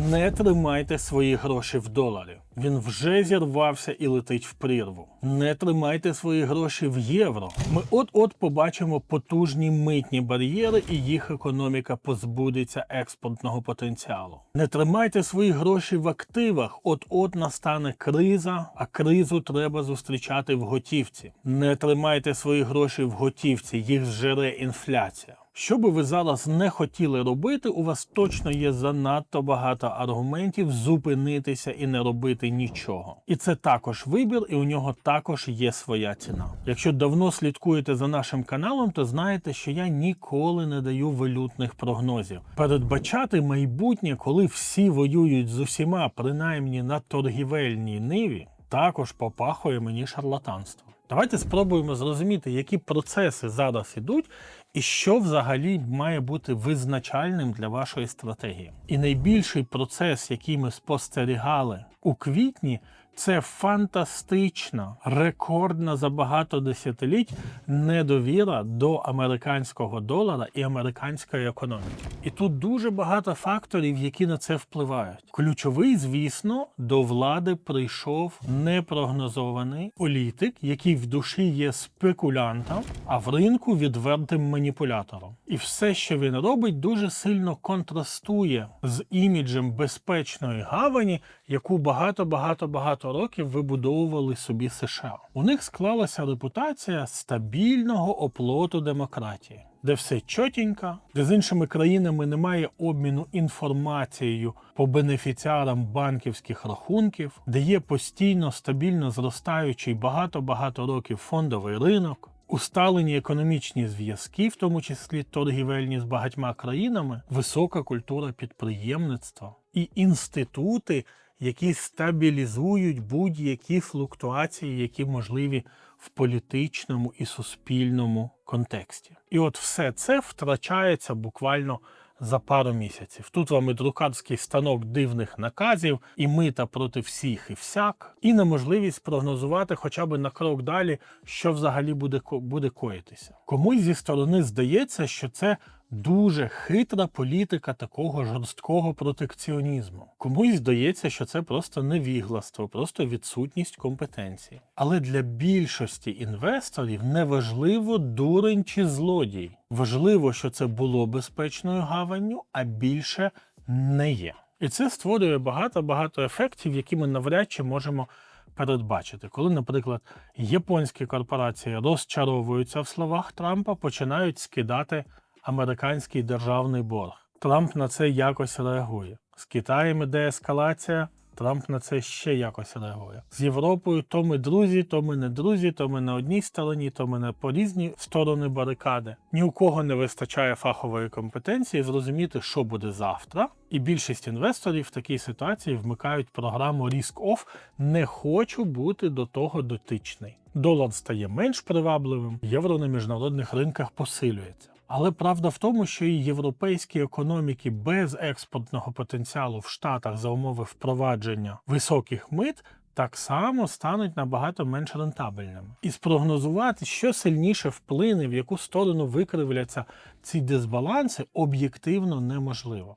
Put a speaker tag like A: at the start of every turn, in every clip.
A: Не тримайте свої гроші в доларі. Він вже зірвався і летить в прірву. Не тримайте свої гроші в євро. Ми от-от побачимо потужні митні бар'єри, і їх економіка позбудеться експортного потенціалу. Не тримайте свої гроші в активах. От-от настане криза, а кризу треба зустрічати в готівці. Не тримайте свої гроші в готівці, їх зжере інфляція. Що би ви зараз не хотіли робити, у вас точно є занадто багато аргументів зупинитися і не робити нічого. І це також вибір, і у нього також є своя ціна. Якщо давно слідкуєте за нашим каналом, то знаєте, що я ніколи не даю валютних прогнозів. Передбачати майбутнє, коли всі воюють з усіма, принаймні на торгівельній ниві, також попахує мені шарлатанством. Давайте спробуємо зрозуміти, які процеси зараз ідуть, і що взагалі має бути визначальним для вашої стратегії. І найбільший процес, який ми спостерігали у квітні, це фантастична, рекордна за багато десятиліть недовіра до американського долара і американської економіки. І тут дуже багато факторів, які на це впливають. Ключовий, звісно, до влади прийшов непрогнозований політик, який в душі є спекулянтом, а в ринку відвертим маніпулятором. І все, що він робить, дуже сильно контрастує з іміджем безпечної гавані, яку багато багато багато років вибудовували собі США. У них склалася репутація стабільного оплоту демократії. Де все чотенько, де з іншими країнами немає обміну інформацією по бенефіціарам банківських рахунків, де є постійно стабільно зростаючий багато-багато років фондовий ринок, усталені економічні зв'язки, в тому числі торгівельні з багатьма країнами, висока культура підприємництва і інститути, які стабілізують будь-які флуктуації, які можливі в політичному і суспільному контексті. І от все це втрачається буквально за пару місяців. Тут вам і друкарський станок дивних наказів, і мита проти всіх і всяк, і неможливість прогнозувати хоча б на крок далі, що взагалі буде, буде коїтися. Комусь зі сторони здається, що це дуже хитра політика такого жорсткого протекціонізму. Комусь здається, що це просто невігластво, просто відсутність компетенції. Але для більшості інвесторів неважливо дурень чи злодій. Важливо, що це було безпечною гаванню, а більше не є. І це створює багато-багато ефектів, які ми навряд чи можемо передбачити. Коли, наприклад, японські корпорації розчаровуються в словах Трампа, починають скидати американський державний борг. Трамп на це якось реагує. З Китаєм іде ескалація. Трамп на це ще якось реагує. З Європою то ми друзі, то ми не друзі, то ми на одній стороні, то ми на по різні сторони барикади. Ні у кого не вистачає фахової компетенції зрозуміти, що буде завтра. І більшість інвесторів в такій ситуації вмикають програму Risk Off не хочу бути до того дотичний. Долар стає менш привабливим, євро на міжнародних ринках посилюється. Але правда в тому, що і європейські економіки без експортного потенціалу в Штатах за умови впровадження високих мит так само стануть набагато менш рентабельними. І спрогнозувати, що сильніше вплине, в яку сторону викривляться ці дисбаланси, об'єктивно неможливо.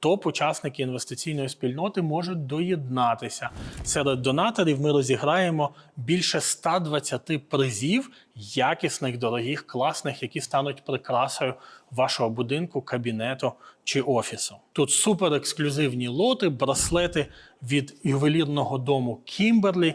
A: Топ-учасники інвестиційної спільноти можуть доєднатися. Серед донаторів ми розіграємо більше 120 призів, якісних, дорогих, класних, які стануть прикрасою вашого будинку, кабінету чи офісу. Тут супер ексклюзивні лоти, браслети від ювелірного дому Кімберлі.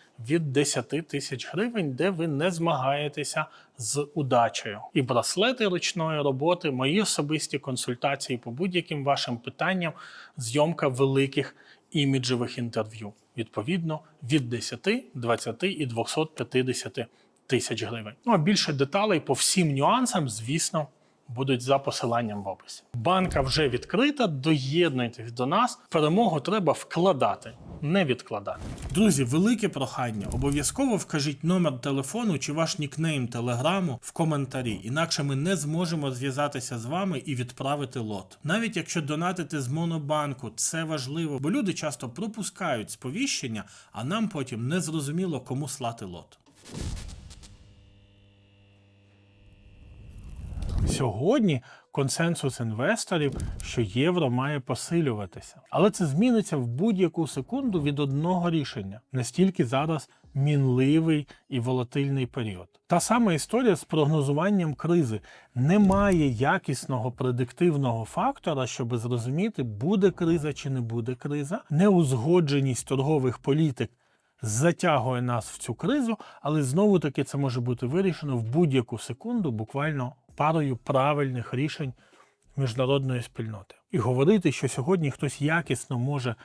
A: від 10 тисяч гривень, де ви не змагаєтеся з удачею. І браслети ручної роботи, мої особисті консультації по будь-яким вашим питанням, зйомка великих іміджевих інтерв'ю. Відповідно, від 10, 20 і 250 тисяч гривень. Ну а більше деталей по всім нюансам, звісно. Будуть за посиланням в описі. Банка вже відкрита. Доєднуйтесь до нас. Перемогу треба вкладати, не відкладати. Друзі, велике прохання. Обов'язково вкажіть номер телефону чи ваш нікнейм телеграму в коментарі. Інакше ми не зможемо зв'язатися з вами і відправити лот. Навіть якщо донатити з монобанку, це важливо, бо люди часто пропускають сповіщення, а нам потім не зрозуміло, кому слати лот. Сьогодні консенсус інвесторів, що євро має посилюватися, але це зміниться в будь-яку секунду від одного рішення. Настільки зараз мінливий і волатильний період. Та сама історія з прогнозуванням кризи. Немає якісного предиктивного фактора, щоб зрозуміти, буде криза чи не буде криза, неузгодженість торгових політик затягує нас в цю кризу, але знову таки це може бути вирішено в будь-яку секунду, буквально парою правильних рішень міжнародної спільноти. І говорити, що сьогодні хтось якісно може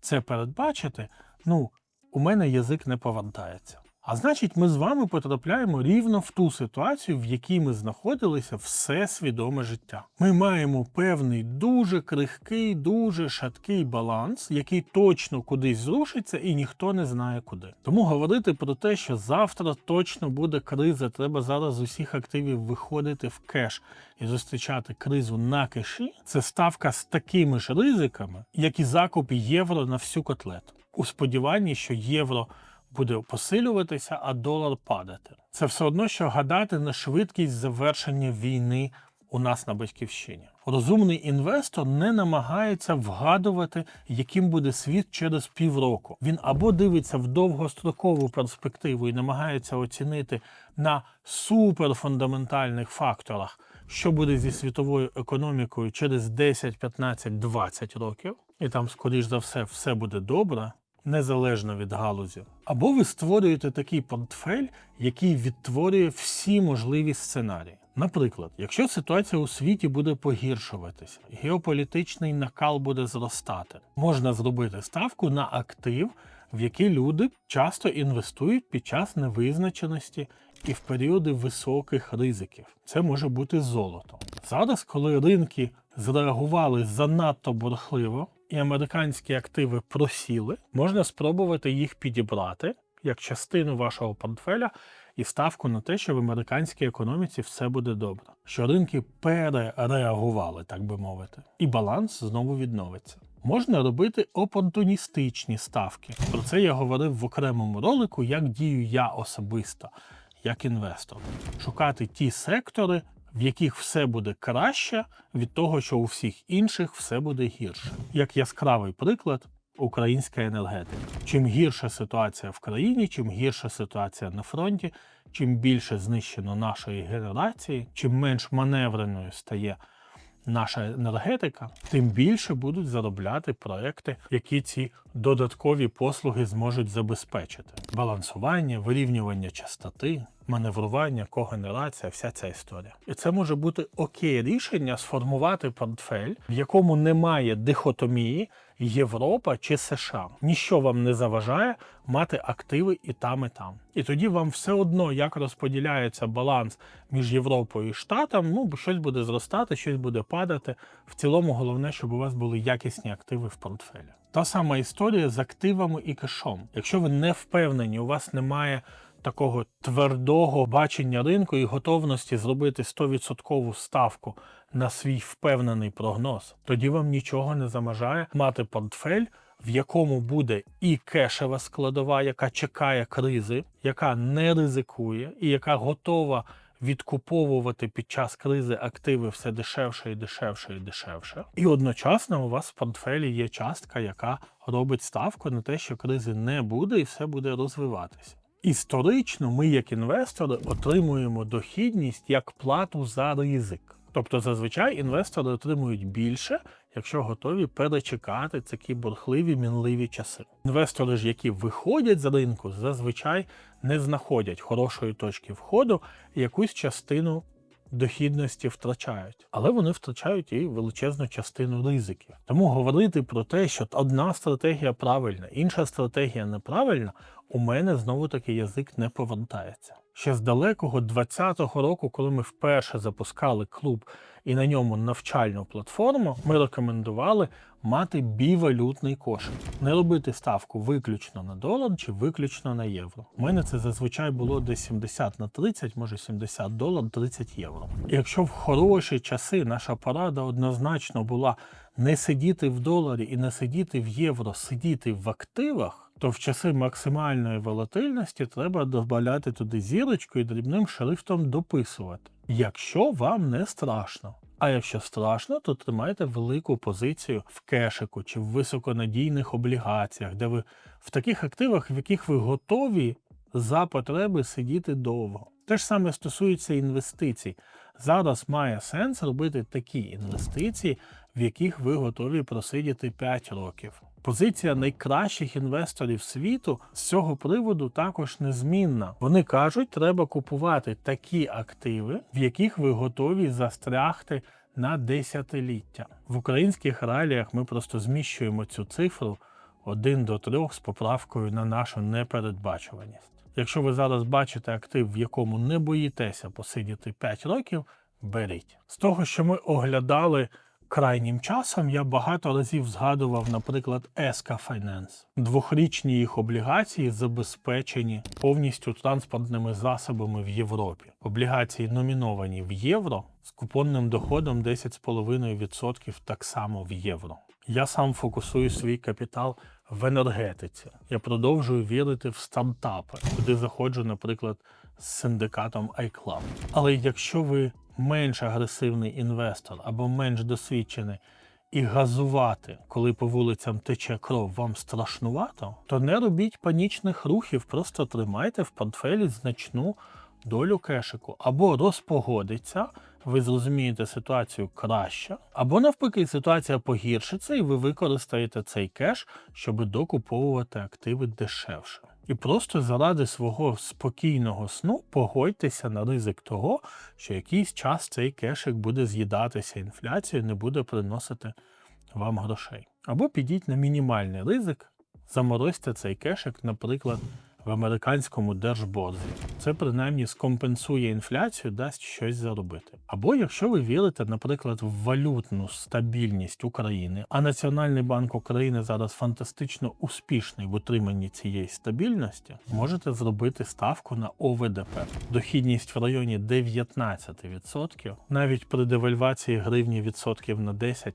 A: це передбачити, ну, у мене язик не повертається. А значить, ми з вами потрапляємо рівно в ту ситуацію, в якій ми знаходилися все свідоме життя. Ми маємо певний дуже крихкий, дуже шаткий баланс, який точно кудись зрушиться, і ніхто не знає куди. Тому говорити про те, що завтра точно буде криза, треба зараз з усіх активів виходити в кеш і зустрічати кризу на кеші. Це ставка з такими ж ризиками, як і закуп євро на всю котлету. У сподіванні, що євро буде посилюватися, а долар падати. Це все одно, що гадати на швидкість завершення війни у нас на батьківщині. Розумний інвестор не намагається вгадувати, яким буде світ через півроку. Він або дивиться в довгострокову перспективу і намагається оцінити на суперфундаментальних факторах, що буде зі світовою економікою через 10, 15, 20 років, і там, скоріш за все, все буде добре незалежно від галузі. Або ви створюєте такий портфель, який відтворює всі можливі сценарії. Наприклад, якщо ситуація у світі буде погіршуватися, геополітичний накал буде зростати, можна зробити ставку на актив, в який люди часто інвестують під час невизначеності і в періоди високих ризиків. Це може бути золото. Зараз, коли ринки зреагували занадто бурхливо, і американські активи просіли, можна спробувати їх підібрати як частину вашого портфеля і ставку на те, що в американській економіці все буде добре, що ринки перереагували, так би мовити, і баланс знову відновиться. Можна робити опортуністичні ставки. Про це я говорив в окремому ролику, як дію я особисто, як інвестор. Шукати ті сектори, в яких все буде краще від того, що у всіх інших все буде гірше. Як яскравий приклад. Українська енергетика. Чим гірша ситуація в країні, чим гірша ситуація на фронті, чим більше знищено нашої генерації, чим менш маневреною стає наша енергетика, тим більше будуть заробляти проекти, які ці додаткові послуги зможуть забезпечити: балансування, вирівнювання частоти, маневрування, когенерація, вся ця історія. І це може бути окей рішення сформувати портфель, в якому немає дихотомії Європа чи США. Ніщо вам не заважає мати активи і там, і там. І тоді вам все одно як розподіляється баланс між Європою і Штатом, ну щось буде зростати, щось буде падати. В цілому головне, щоб у вас були якісні активи в портфелі. Та сама історія з активами і кешом. Якщо ви не впевнені, у вас немає такого твердого бачення ринку і готовності зробити 100% ставку на свій впевнений прогноз, тоді вам нічого не замажає мати портфель, в якому буде і кешева складова, яка чекає кризи, яка не ризикує і яка готова відкуповувати під час кризи активи все дешевше і дешевше і дешевше. І одночасно у вас в портфелі є частка, яка робить ставку на те, що кризи не буде і все буде розвиватися. Історично ми, як інвестори, отримуємо дохідність як плату за ризик. Тобто зазвичай інвестори отримують більше, якщо готові перечекати такі бурхливі мінливі часи. Інвестори ж, які виходять з ринку, зазвичай не знаходять хорошої точки входу і якусь частину дохідності втрачають, але вони втрачають і величезну частину ризиків. Тому говорити про те, що одна стратегія правильна, інша стратегія неправильна, у мене знову таки язик не повертається. Ще з далекого 20-го року, коли ми вперше запускали клуб і на ньому навчальну платформу, ми рекомендували мати бівалютний кошик, не робити ставку виключно на долар чи виключно на євро. У мене це зазвичай було десь 70 на 30, може 70 долар, 30 євро. Якщо в хороші часи наша порада однозначно була не сидіти в доларі і не сидіти в євро, сидіти в активах то в часи максимальної волатильності треба додати туди зірочку і дрібним шрифтом дописувати. Якщо вам не страшно. А якщо страшно, то тримайте велику позицію в кешику чи в високонадійних облігаціях, де ви в таких активах, в яких ви готові за потреби сидіти довго. Те ж саме стосується інвестицій. Зараз має сенс робити такі інвестиції, в яких ви готові просидіти 5 років. Позиція найкращих інвесторів світу з цього приводу також незмінна. Вони кажуть, треба купувати такі активи, в яких ви готові застрягти на десятиліття. В українських реаліях ми просто зміщуємо цю цифру 1 до 3 з поправкою на нашу непередбачуваність. Якщо ви зараз бачите актив, в якому не боїтеся посидіти 5 років, беріть. З того, що ми оглядали крайнім часом, я багато разів згадував, наприклад, Еска Finance. Двохрічні їх облігації забезпечені повністю транспортними засобами в Європі. Облігації номіновані в євро з купонним доходом 10,5% так само в євро. Я сам фокусую свій капітал в енергетиці. Я продовжую вірити в стартапи, куди заходжу, наприклад, з синдикатом iClub. Але якщо ви менш агресивний інвестор або менш досвідчений, і газувати, коли по вулицям тече кров, вам страшнувато, то не робіть панічних рухів, просто тримайте в портфелі значну долю кешику. Або розпогодиться, ви зрозумієте ситуацію краще, або навпаки, ситуація погіршиться, і ви використаєте цей кеш, щоб докуповувати активи дешевше. І просто заради свого спокійного сну погодьтеся на ризик того, що якийсь час цей кешик буде з'їдатися інфляцією, не буде приносити вам грошей. Або підіть на мінімальний ризик, заморозьте цей кешик, наприклад, в американському держборзі. Це принаймні скомпенсує інфляцію, дасть щось заробити. Або якщо ви вірите, наприклад, в валютну стабільність України, а Національний банк України зараз фантастично успішний в утриманні цієї стабільності, можете зробити ставку на ОВДП. Дохідність в районі 19%, навіть при девальвації гривні відсотків на 10%,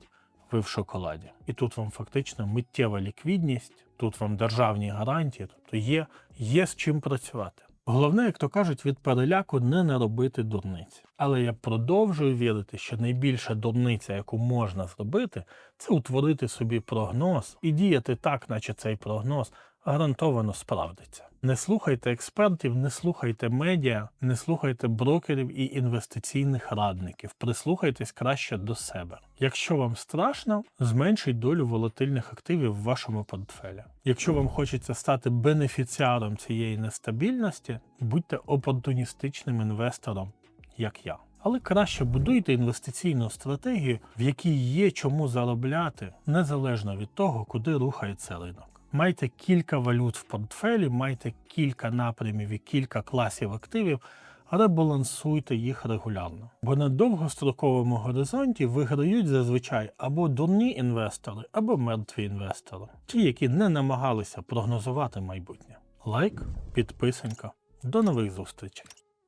A: ви в шоколаді. І тут вам фактично миттєва ліквідність, тут вам державні гарантії, тобто є, є з чим працювати. Головне, як то кажуть, від переляку не наробити дурниць. Але я продовжую вірити, що найбільша дурниця, яку можна зробити, це утворити собі прогноз і діяти так, наче цей прогноз гарантовано справдиться. Не слухайте експертів, не слухайте медіа, не слухайте брокерів і інвестиційних радників. Прислухайтесь краще до себе. Якщо вам страшно, зменшіть долю волатильних активів в вашому портфелі. Якщо вам хочеться стати бенефіціаром цієї нестабільності, будьте опортуністичним інвестором, як я. Але краще будуйте інвестиційну стратегію, в якій є чому заробляти, незалежно від того, куди рухається ринок. Майте кілька валют в портфелі, майте кілька напрямів і кілька класів активів, але балансуйте їх регулярно. Бо на довгостроковому горизонті виграють зазвичай або дурні інвестори, або мертві інвестори, ті, які не намагалися прогнозувати майбутнє. Лайк, підписанька, До нових зустрічей.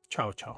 A: Чао-чао.